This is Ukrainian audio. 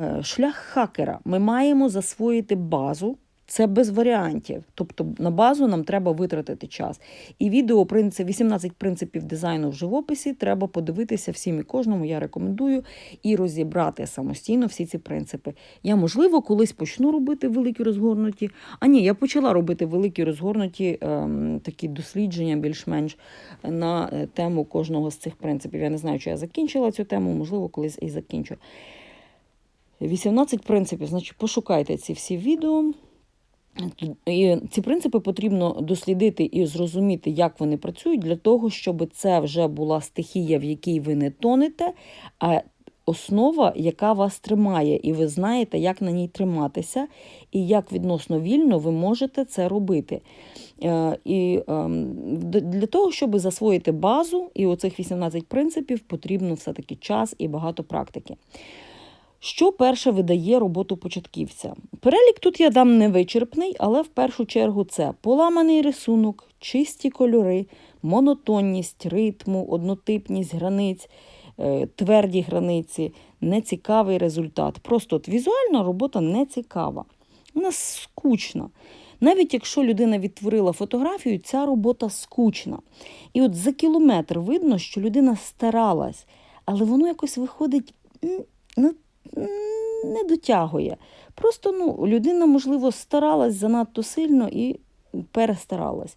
Е, Шлях хакера. Ми маємо засвоїти базу. Це без варіантів. Тобто на базу нам треба витратити час. І відео принцип 18 принципів дизайну в живописі треба подивитися всім і кожному. Я рекомендую і розібрати самостійно всі ці принципи. Я, можливо, колись почну робити великі розгорнуті. А ні, я почала робити великі розгорнуті ем, такі дослідження більш-менш на е, тему кожного з цих принципів. Я не знаю, чи я закінчила цю тему, можливо, колись і закінчу. 18 принципів. Значить, пошукайте ці всі відео. І ці принципи потрібно дослідити і зрозуміти, як вони працюють, для того, щоб це вже була стихія, в якій ви не тонете, а основа, яка вас тримає, і ви знаєте, як на ній триматися, і як відносно вільно ви можете це робити. Е, І ем, для того, щоб засвоїти базу і оцих 18 принципів, потрібно все-таки час і багато практики. Що перше видає роботу початківця? Перелік тут я дам невичерпний, але в першу чергу це поламаний рисунок, чисті кольори, монотонність ритму, однотипність границь, е, тверді границі, нецікавий результат. Просто от візуальна робота не цікава. Вона скучна. Навіть якщо людина відтворила фотографію, ця робота скучна. І от за кілометр видно, що людина старалась, але воно якось виходить ну, не дотягує. Просто ну, людина, можливо, старалась занадто сильно і перестаралась.